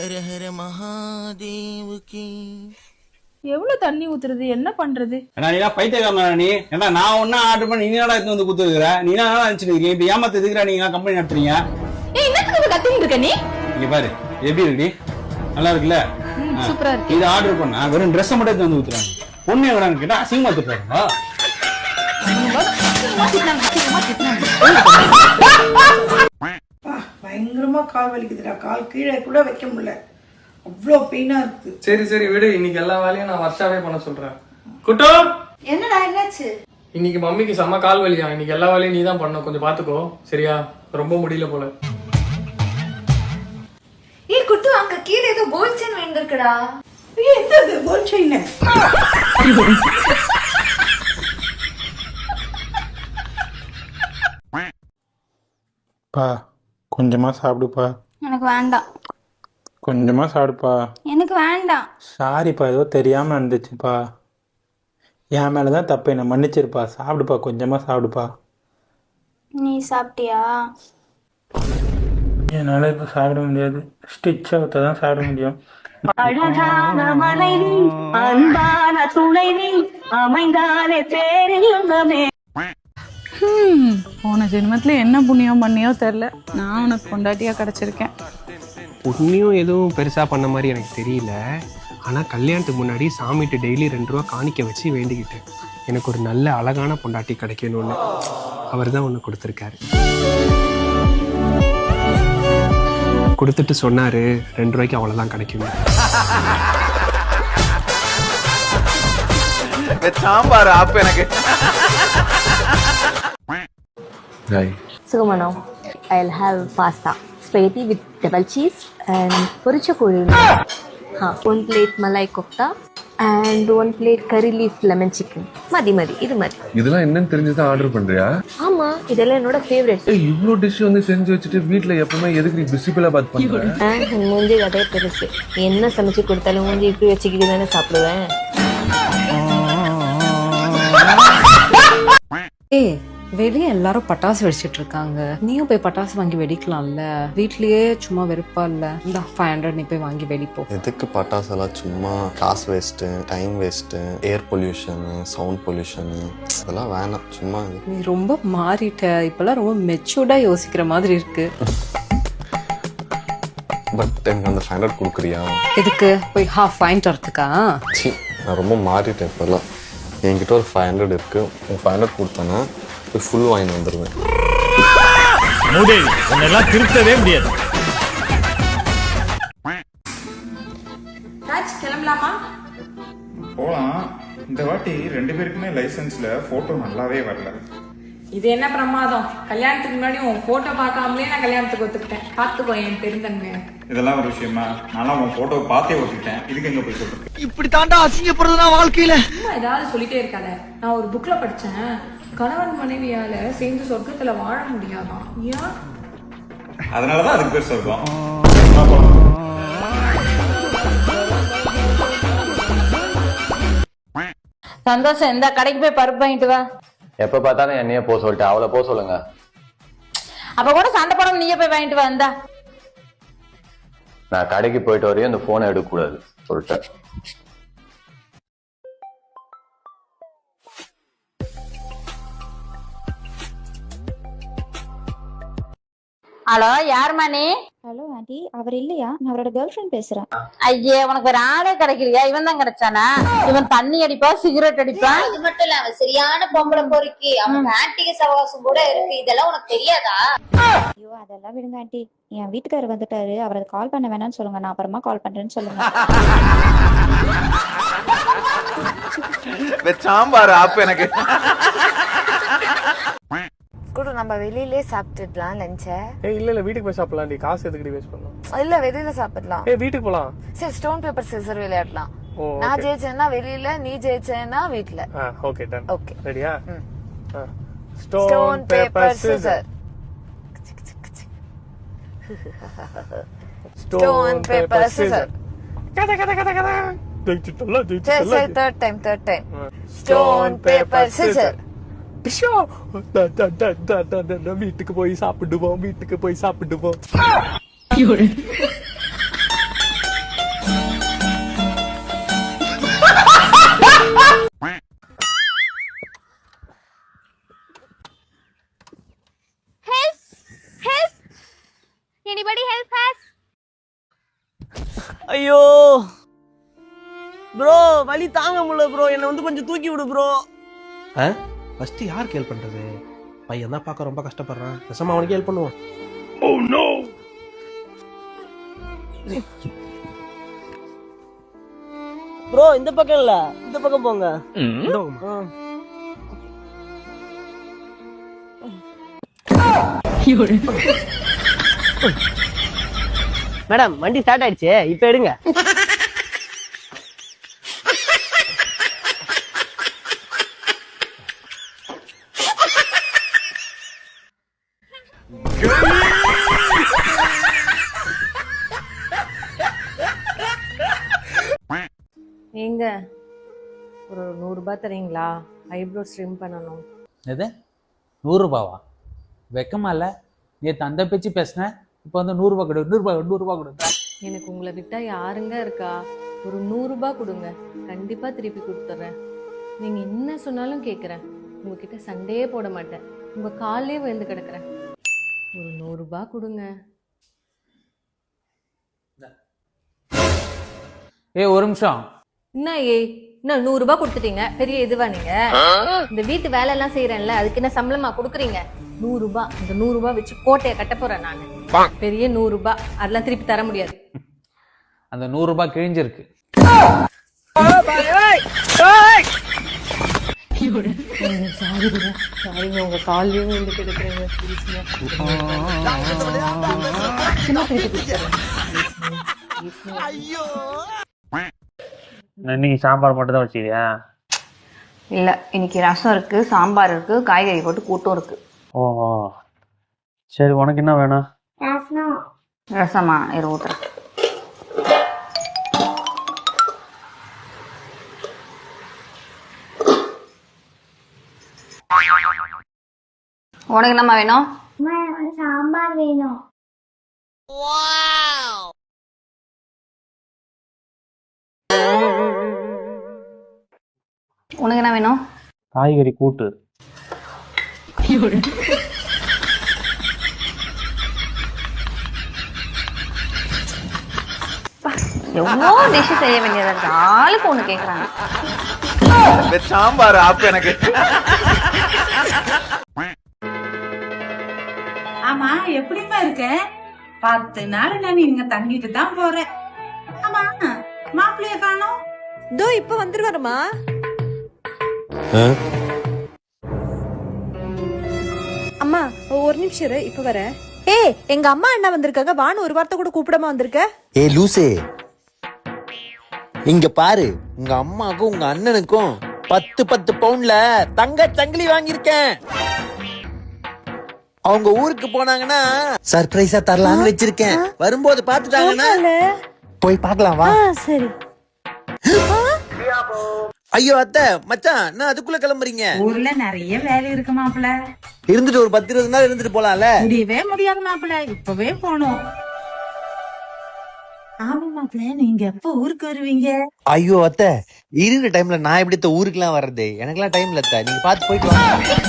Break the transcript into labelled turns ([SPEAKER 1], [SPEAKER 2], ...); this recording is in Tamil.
[SPEAKER 1] ஹர ஹர மகாதேவுக்கு.
[SPEAKER 2] எவ்வளவு தண்ணி ஊத்துறது? என்ன பண்றது?
[SPEAKER 3] ஏன்னா நீ பைத்தியக்காரனா நீ? ஏன்னா நான் ஒன்னா ஆர்டர் பண்ணி நீ என்னடா எடுத்து வந்து குத்துருக்குற நீ என்ன நினைச்சிட்டு இருக்கீங்க? இப்ப ஏமாத்து எதுக்குறா நீங்க கம்பெனி நடத்துறீங்க?
[SPEAKER 2] ஏய் என்னத்துக்கு கத்திட்டு இருக்க நீ?
[SPEAKER 3] இங்க பாரு எப்படி இருக்குடி நல்லா இருக்குல்ல.
[SPEAKER 2] சூப்பரா இருக்கு.
[SPEAKER 3] இது ஆர்டர் பண்ண. வெறும் ட்ரெஸ் மட்டும் எடுத்து வந்து ஊத்துறாங்க பொண்ணு எங்கடான்னு கேட்டா அசிங்கமா திட்டுறாங்க
[SPEAKER 4] பயங்கரமா கால் வலிக்குதுடா. கால் கீழே கூட வைக்க முடியல. அவ்வளோ பெயினா இருக்கு
[SPEAKER 5] சரி சரி விடு. இன்னைக்கு எல்லா வேலையும் நான் வர்ஷாவே பண்ண சொல்றேன். குட்டு!
[SPEAKER 6] என்னடா என்னாச்சு?
[SPEAKER 5] இன்னைக்கு மம்மிக்கு செம்ம கால் வலியா? இன்னைக்கு எல்லா வேலையும் நீ தான் பண்ணணும். கொஞ்சம் பாத்துக்கோ. சரியா? ரொம்ப முடியல போல.
[SPEAKER 6] ஏய் குட்டு அங்க கீழே ஏதோ கோல்ட் செயின் விழுந்திருக்குடா.
[SPEAKER 4] ஏய், என்னது? கோல் செயின்
[SPEAKER 7] பா. கொஞ்சமாக சாப்பிடுப்பா.
[SPEAKER 8] எனக்கு வேண்டாம்.
[SPEAKER 7] கொஞ்சமாக சாப்பிடுப்பா.
[SPEAKER 8] எனக்கு வேண்டாம்.
[SPEAKER 7] சாரிப்பா ஏதோ தெரியாமல் இருந்துச்சுப்பா என் மேலே தான் தப்பு என்ன மன்னிச்சிருப்பா. சாப்பிடுப்பா கொஞ்சமாக சாப்பிடுப்பா.
[SPEAKER 8] நீ சாப்பிட்டியா?
[SPEAKER 7] என்னால் இப்போ சாப்பிட முடியாது. ஸ்டிச் அவுத்த தான் சாப்பிட முடியும்.
[SPEAKER 9] அழகான மனைவி அன்பான துணைவி பேரின்பமே
[SPEAKER 2] ஹம், போன ஜென்மத்துல என்ன புண்ணியம் பண்ணியோ தெரியல. நான் உனக்கு கொண்டாட்டியா கிடைச்சிருக்கேன்.
[SPEAKER 10] புண்ணியம் எதுவும் பெருசாக பண்ண மாதிரி எனக்கு தெரியல. ஆனால் கல்யாணத்துக்கு முன்னாடி சாமிகிட்ட டெய்லி ரெண்டு ரூபா காணிக்க வச்சு வேண்டிக்கிட்டேன். எனக்கு ஒரு நல்ல அழகான பொண்டாட்டி கிடைக்கணும்னு. அவர் தான் ஒன்று கொடுத்துருக்காரு. கொடுத்துட்டு சொன்னார் ரெண்டு ரூபாய்க்கு அவ்வளோதான் கிடைக்கும்
[SPEAKER 1] சாம்பார் ஆப்பு எனக்கு.
[SPEAKER 9] சுகமனோ I'll have pasta spaghetti with double cheese and பொரிச்ச கோழி ஹா one plate malai kofta and one plate curry leaf lemon chicken மதி மதி இது மதி
[SPEAKER 11] இதெல்லாம் என்னன்னு தெரிஞ்சுதான் ஆர்டர் பண்றியா?
[SPEAKER 9] ஆமா இதெல்லாம் என்னோட ஃபேவரட்
[SPEAKER 11] ஏய் இவ்ளோ டிஷ் வந்து செஞ்சு வச்சுட்டு வீட்ல எப்பவுமே எதுக்கு நீ பிஸிபிளா பாத் பண்ற?
[SPEAKER 9] மூஞ்சி கதையே பெருசு. என்ன சமைச்சு கொடுத்தாலும் மூஞ்சி இப்படி வச்சுக்கிட்டு தானே சாப்பிடுவேன்.
[SPEAKER 6] ஏய் வெளியே எல்லாரும் பட்டாசு வெடிச்சிட்டு இருக்காங்க நீயும் போய் பட்டாசு வாங்கி வெடிக்கலாம்ல? வீட்லயே சும்மா வெறுப்பா இல்ல? இந்த ஃபைவ் ஹண்ட்ரட் நீ போய் வாங்கி வெடிப்போ
[SPEAKER 12] எதுக்கு பட்டாசெல்லாம் சும்மா காசு waste time waste air pollution sound pollution இதெல்லாம் வேணாம் சும்மா
[SPEAKER 6] நீ ரொம்ப மாறிட்ட. இப்பெல்லாம் ரொம்ப மெச்சூர்டா யோசிக்கிற மாதிரி இருக்கு.
[SPEAKER 12] பட் எனக்கு அந்த ஃபைவ் ஹண்ட்ரட் கொடுக்குறியா?
[SPEAKER 6] இதுக்கு போய் ஹாஃப் வாங்கிட்டு வரதுக்கா
[SPEAKER 12] சி நான் ரொம்ப மாறிட்டேன் இப்போல்லாம். என்கிட்ட ஒரு ஃபைவ் ஹண்ட்ரட் இருக்கு. உன் ஃபைவ் ஹண்ட்ரட் கொடுத்தேன்னா போய் ஃபுல் வாங்கி வந்துடுவேன்
[SPEAKER 3] உன்னெல்லாம் திருத்தவே முடியாது.
[SPEAKER 6] கிளம்பலாமா?
[SPEAKER 7] போகலாம் இந்த வாட்டி ரெண்டு பேருக்குமே லைசன்ஸில் ஃபோட்டோ நல்லாவே வரல.
[SPEAKER 2] இது என்ன பிரமாதம்? கல்யாணத்துக்கு முன்னாடி உன் போட்டோ பார்க்காமலே நான் கல்யாணத்துக்கு ஒத்துக்கிட்டேன். பாத்துக்கோ என் பெருந்தன்மை
[SPEAKER 7] இதெல்லாம் ஒரு விஷயமா? நான்லாம் உன் ஃபோட்டோ பார்த்தே ஓட்டிட்டேன் இதுக்கு எங்கே போய் சொல்கிறேன்
[SPEAKER 1] இப்படி தாண்டா அசிங்கப்படுறது நான் வாழ்க்கையில
[SPEAKER 2] ஏதாவது சொல்லிட்டே இருக்காத. நான் ஒரு புக்ல படிச்சேன். கணவன் மனைவியால சேர்ந்து சொர்க்கத்துல வாழ முடியாதாம் ஏன்
[SPEAKER 7] அதனால தான் அதுக்கு பேர் சொல்கிறோம்
[SPEAKER 8] சந்தோஷம் இந்த கடைக்கு போய் பருப்பு வாங்கிட்டு வா.
[SPEAKER 5] எப்ப பார்த்தாலும் என்னைய போக சொல்லிட்டு அவளை போக சொல்லுங்க.
[SPEAKER 8] அப்ப கூட சண்டை போடாம நீயே போய் வாங்கிட்டு வா இந்தா.
[SPEAKER 5] நான் கடைக்கு போயிட்டு வரையும் இந்த போனை எடுக்க கூடாது சொல்லிட்டேன்.
[SPEAKER 8] ஹலோ யாரும்மா நீ?
[SPEAKER 9] Hello aunty. அவர் இல்லையா? நான் அவரோட கேர்ள் ஃப்ரெண்ட் பேசுறேன்.
[SPEAKER 8] ஐயே உனக்கு வேற ஆளே கிடைக்கலையா? இவன் தான் கிடைச்சானா? இவன் தண்ணி அடிப்பான் சிகரெட் அடிப்பான்
[SPEAKER 6] அது மட்டும் இல்ல அவன் சரியான பொம்பளை பொறுக்கி. அவன் ஆன்டிக சவகாசம் கூட இருக்கு. இதெல்லாம் உனக்கு தெரியாதா?
[SPEAKER 9] ஐயோ அதெல்லாம் விடுங்க ஆண்டி. என் வீட்டுக்காரர் வந்துட்டாரு. அவரை கால் பண்ண வேணாம்னு சொல்லுங்க. நான் அப்புறமா கால் பண்றேன்னு சொல்லுங்க.
[SPEAKER 1] சாம்பார் ஆப்பு எனக்கு.
[SPEAKER 6] நம்ம வெளியிலே சாப்பிட்டுடலாம் லஞ்ச
[SPEAKER 5] ஏய் இல்ல இல்ல வீட்டுக்கு போய் சாப்பிடலாம் காசு எதுக்கு வேஸ்ட் பண்ணலாம்
[SPEAKER 6] இல்ல வெளியில சாப்பிடலாம்.
[SPEAKER 5] ஏய் வீட்டுக்கு போலாம்.
[SPEAKER 6] சரி ஸ்டோன் பேப்பர் சிசர் விளையாடலாம்.
[SPEAKER 5] ஓ
[SPEAKER 6] நான் ஜெயிச்சேன்னா வெளியில நீ ஜெயிச்சேன்னா வீட்ல
[SPEAKER 5] ஓகே டன்
[SPEAKER 6] ஓகே
[SPEAKER 5] ரெடியா. Stone paper scissor
[SPEAKER 6] Stone, paper, scissor.
[SPEAKER 5] கத கத கத கத ஜெயிச்சிட்டல ஜெயிச்சிட்டல
[SPEAKER 6] சரி third time third time stone paper scissor
[SPEAKER 5] வீட்டுக்கு போய் சாப்பிடுவோம் வீட்டுக்கு போய் சாப்பிடுவோம்.
[SPEAKER 13] ஐயோ. ப்ரோ வலி தாங்க முடியல ப்ரோ என்னை வந்து கொஞ்சம் தூக்கி விடு ப்ரோ ஆ ஃபர்ஸ்ட் யாருக்கு ஹெல்ப் பண்றது? பையன் தான் பார்க்க ரொம்ப கஷ்டப்படுறான். பேசாம அவனுக்கு ஹெல்ப் பண்ணுவான் ஓ நோ ப்ரோ இந்த பக்கம் இல்ல. இந்த பக்கம் போங்க. இந்த பக்கமா? மேடம் வண்டி ஸ்டார்ட் ஆயிடுச்சு. இப்ப எடுங்க.
[SPEAKER 6] நூறுரூபா தரீங்களா? ஐப்ரோ ஸ்ட்ரிம் பண்ணணும்.
[SPEAKER 14] எது? நூறுரூபாவா வெக்கமா இல்லை? நேற்று அந்த பேச்சு பேசினேன் இப்போ வந்து நூறுரூபா கொடு நூறுரூபா நூறுரூபா கொடுத்தா
[SPEAKER 6] எனக்கு உங்களை விட்டா யாருங்க இருக்கா? ஒரு நூறுரூபா கொடுங்க. கண்டிப்பா திருப்பி கொடுத்துட்றேன். நீங்க என்ன சொன்னாலும் கேட்குறேன் உங்ககிட்ட சண்டையே போட மாட்டேன். உங்க காலே விழுந்து கிடக்குறேன். ஒரு நூறுரூபா கொடுங்க.
[SPEAKER 14] ஏ ஒரு நிமிஷம்.
[SPEAKER 6] என்ன ஏ இன்னும் நூறுரூபா கொடுத்துட்டீங்க. பெரிய இதுவா நீங்க? இந்த வீட்டு வேலை எல்லாம் செய்யறேன்ல அதுக்கு என்ன சம்பளமா கொடுக்குறீங்க? நூறுரூபா இந்த நூறுரூபா வச்சு கோட்டையை கட்ட போறேன் நான். பெரிய நூறுரூபா அதெல்லாம் திருப்பி தர முடியாது.
[SPEAKER 14] அந்த நூறுரூபா கிழிஞ்சிருக்கு.
[SPEAKER 6] சாரிங்க உங்க காலையும் விழுந்து கிடக்குறீங்க
[SPEAKER 13] இன்னைக்கு சாம்பார் மட்டும் தான் வச்சிருக்கியா
[SPEAKER 15] இல்லை இன்னைக்கு ரசம் இருக்கு சாம்பார் இருக்கு காய்கறி போட்டு கூட்டும் இருக்கு.
[SPEAKER 13] ஓஹோ சரி உனக்கு என்ன வேணும்?
[SPEAKER 15] ரசமா. இரு ஊத்துறேன். உனக்கு என்னம்மா வேணும்?
[SPEAKER 16] சாம்பார் வேணும்.
[SPEAKER 15] உனக்கு என்ன வேணும்?
[SPEAKER 13] காய்கறி கூட்டு.
[SPEAKER 15] எவ்வளோ டிஷ் செய்ய வேண்டியதா இருக்கு? ஆளுக்கு ஒன்று கேட்குறாங்க
[SPEAKER 1] சாம்பார் ஆப்பு எனக்கு.
[SPEAKER 4] ஆமா எப்படிமா இருக்க? பத்து நாள் நான் இங்க தங்கிட்டு தான் போறேன். ஆமா மாப்பிள்ளைய காணோம்.
[SPEAKER 17] இதோ இப்ப வந்துருவாருமா அம்மா ஒரு நிமிஷம் இரு இப்ப வர. ஏய் எங்க அம்மா அண்ணா வந்திருக்காங்க. வான்னு ஒரு வார்த்தை கூட கூப்பிடாம வந்திருக்க?
[SPEAKER 18] ஏ லூசே. இங்க பாரு உங்க அம்மாக்கும் உங்க அண்ணனுக்கும் பத்து பத்து பவுன்ல தங்க சங்கிலி வாங்கியிருக்கேன். அவங்க ஊருக்கு போனாங்கன்னா சர்ப்ரைஸா தரலாம்னு வச்சிருக்கேன். வரும்போது பாத்துட்டாங்கன்னா போய் பார்க்கலாம் வா.
[SPEAKER 17] சரி.
[SPEAKER 18] ஐயோ அத்தை மச்சான் நான் அதுக்குள்ள கிளம்புறீங்க?
[SPEAKER 4] ஊர்ல நிறைய வேலை இருக்கு மாப்பிள்ள.
[SPEAKER 18] இருந்துட்டு ஒரு பத்து இருபது நாள் இருந்துட்டு போலாம்ல?
[SPEAKER 4] முடியவே முடியாது மாப்பிள்ள. இப்பவே போகணும். ஆமா மாப்பிள்ள நீங்க எப்ப ஊருக்கு வருவீங்க?
[SPEAKER 18] ஐயோ அத்தை இருக்கிற டைம்ல நான் எப்படி அத்தை ஊருக்குலாம் வர்றது? எனக்கெல்லாம் டைம் இல்ல அத்தை. நீங்க பார்த்து போயிட்டு வாங்க.